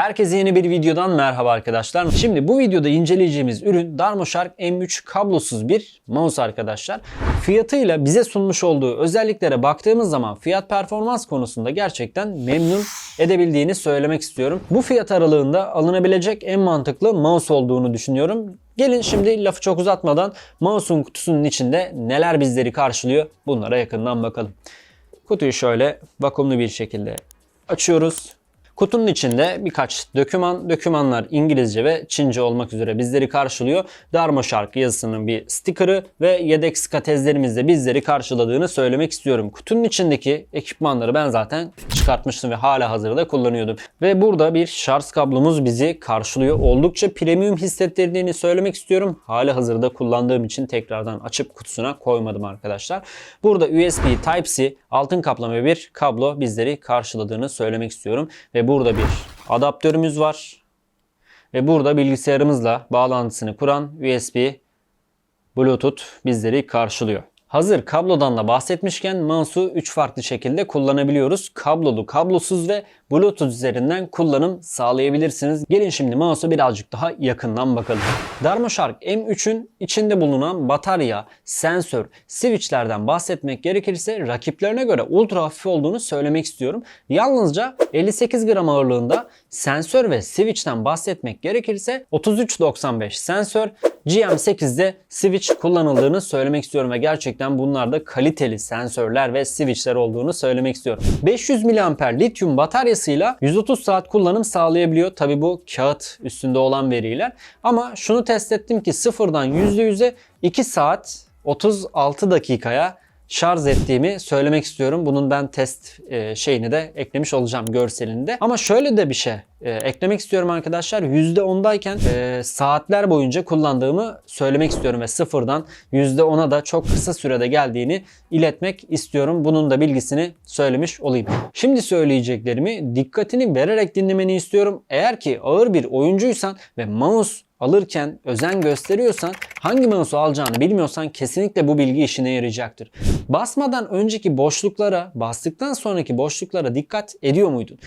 Herkese yeni bir videodan merhaba arkadaşlar. Şimdi bu videoda inceleyeceğimiz ürün Darmoshark M3 kablosuz bir mouse arkadaşlar. Fiyatıyla bize sunmuş olduğu özelliklere baktığımız zaman fiyat performans konusunda gerçekten memnun edebildiğini söylemek istiyorum. Bu fiyat aralığında alınabilecek en mantıklı mouse olduğunu düşünüyorum. Gelin şimdi lafı çok uzatmadan mouse'un kutusunun içinde neler bizleri karşılıyor bunlara yakından bakalım. Kutuyu şöyle vakumlu bir şekilde açıyoruz. Kutunun içinde birkaç döküman, dökümanlar İngilizce ve Çince olmak üzere bizleri karşılıyor. Darmoshark yazısının bir sticker'ı ve yedek skatezlerimiz de bizleri karşıladığını söylemek istiyorum. Kutunun içindeki ekipmanları ben zaten çıkartmıştım ve hala hazırda kullanıyordum. Ve burada bir şarj kablomuz bizi karşılıyor. Oldukça premium hissettirdiğini söylemek istiyorum. Hala hazırda kullandığım için tekrardan açıp kutusuna koymadım arkadaşlar. Burada USB Type-C altın kaplama bir kablo bizleri karşıladığını söylemek istiyorum. Ve burada bir adaptörümüz var. Ve burada bilgisayarımızla bağlantısını kuran USB Bluetooth bizleri karşılıyor. Hazır kablodan da bahsetmişken mouse'u 3 farklı şekilde kullanabiliyoruz. Kablolu, kablosuz ve Bluetooth üzerinden kullanım sağlayabilirsiniz. Gelin şimdi mouse'a birazcık daha yakından bakalım. Darmoshark M3'ün içinde bulunan batarya, sensör, switchlerden bahsetmek gerekirse rakiplerine göre ultra hafif olduğunu söylemek istiyorum. Yalnızca 58 gram ağırlığında sensör ve switch'ten bahsetmek gerekirse 33.95 sensör, GM8'de switch kullanıldığını söylemek istiyorum ve gerçekten bunlar da kaliteli sensörler ve switchler olduğunu söylemek istiyorum. 500 mAh lityum bataryasıyla 130 saat kullanım sağlayabiliyor. Tabi bu kağıt üstünde olan veriler. Ama şunu test ettim ki sıfırdan %100'e 2 saat 36 dakikaya şarj ettiğimi söylemek istiyorum. Bunun ben test e, şeyini de eklemiş olacağım görselinde. Ama şöyle de bir şey e, eklemek istiyorum arkadaşlar. %10'dayken e, saatler boyunca kullandığımı söylemek istiyorum ve sıfırdan %10'a da çok kısa sürede geldiğini iletmek istiyorum. Bunun da bilgisini söylemiş olayım. Şimdi söyleyeceklerimi dikkatini vererek dinlemeni istiyorum. Eğer ki ağır bir oyuncuysan ve mouse alırken özen gösteriyorsan hangi mouse'u alacağını bilmiyorsan kesinlikle bu bilgi işine yarayacaktır. Basmadan önceki boşluklara, bastıktan sonraki boşluklara dikkat ediyor muydun?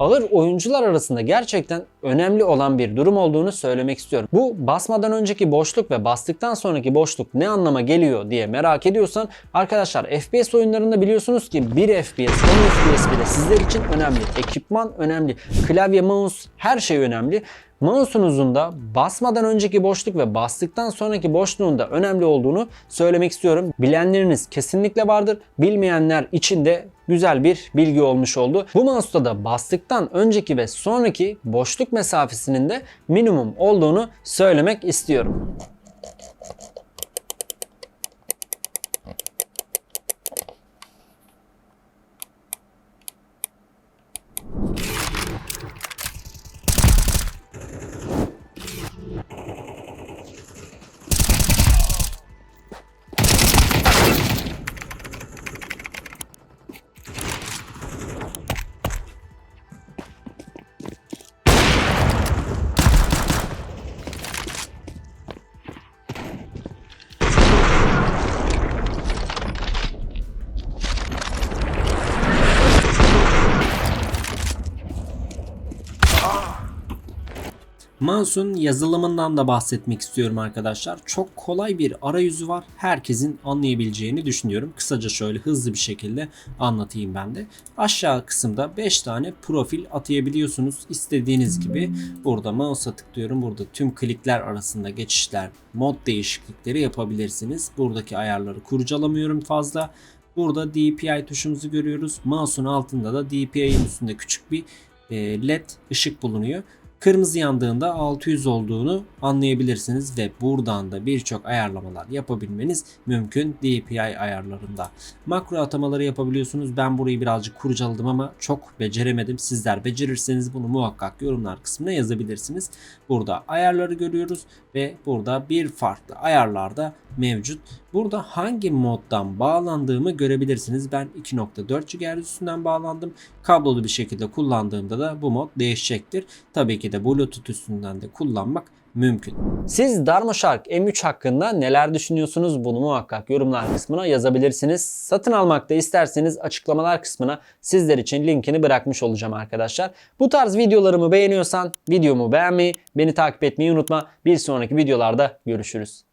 Ağır oyuncular arasında gerçekten önemli olan bir durum olduğunu söylemek istiyorum. Bu basmadan önceki boşluk ve bastıktan sonraki boşluk ne anlama geliyor diye merak ediyorsan arkadaşlar FPS oyunlarında biliyorsunuz ki 1 FPS, 10 FPS bile sizler için önemli. Ekipman önemli. Klavye, mouse her şey önemli. Mouse'unuzun da basmadan önceki boşluk ve bastıktan sonraki boşluğun da önemli olduğunu söylemek istiyorum. Bilenleriniz kesinlikle vardır. Bilmeyenler için de güzel bir bilgi olmuş oldu. Bu mouse'da da bastıktan önceki ve sonraki boşluk mesafesinin de minimum olduğunu söylemek istiyorum. Mouse'un yazılımından da bahsetmek istiyorum arkadaşlar. Çok kolay bir arayüzü var. Herkesin anlayabileceğini düşünüyorum. Kısaca şöyle hızlı bir şekilde anlatayım ben de. Aşağı kısımda 5 tane profil atayabiliyorsunuz. İstediğiniz gibi burada mouse'a tıklıyorum. Burada tüm klikler arasında geçişler, mod değişiklikleri yapabilirsiniz. Buradaki ayarları kurcalamıyorum fazla. Burada DPI tuşumuzu görüyoruz. Mouse'un altında da DPI'nin üstünde küçük bir e, led ışık bulunuyor. Kırmızı yandığında 600 olduğunu anlayabilirsiniz ve buradan da birçok ayarlamalar yapabilmeniz mümkün DPI ayarlarında. Makro atamaları yapabiliyorsunuz. Ben burayı birazcık kurcaladım ama çok beceremedim. Sizler becerirseniz bunu muhakkak yorumlar kısmına yazabilirsiniz. Burada ayarları görüyoruz ve burada bir farklı ayarlarda mevcut Burada hangi moddan bağlandığımı görebilirsiniz. Ben 2.4 GHz üstünden bağlandım. Kablolu bir şekilde kullandığımda da bu mod değişecektir. Tabii ki de Bluetooth üstünden de kullanmak mümkün. Siz Darmoshark M3 hakkında neler düşünüyorsunuz? Bunu muhakkak yorumlar kısmına yazabilirsiniz. Satın almak da isterseniz açıklamalar kısmına sizler için linkini bırakmış olacağım arkadaşlar. Bu tarz videolarımı beğeniyorsan videomu beğenmeyi, beni takip etmeyi unutma. Bir sonraki videolarda görüşürüz.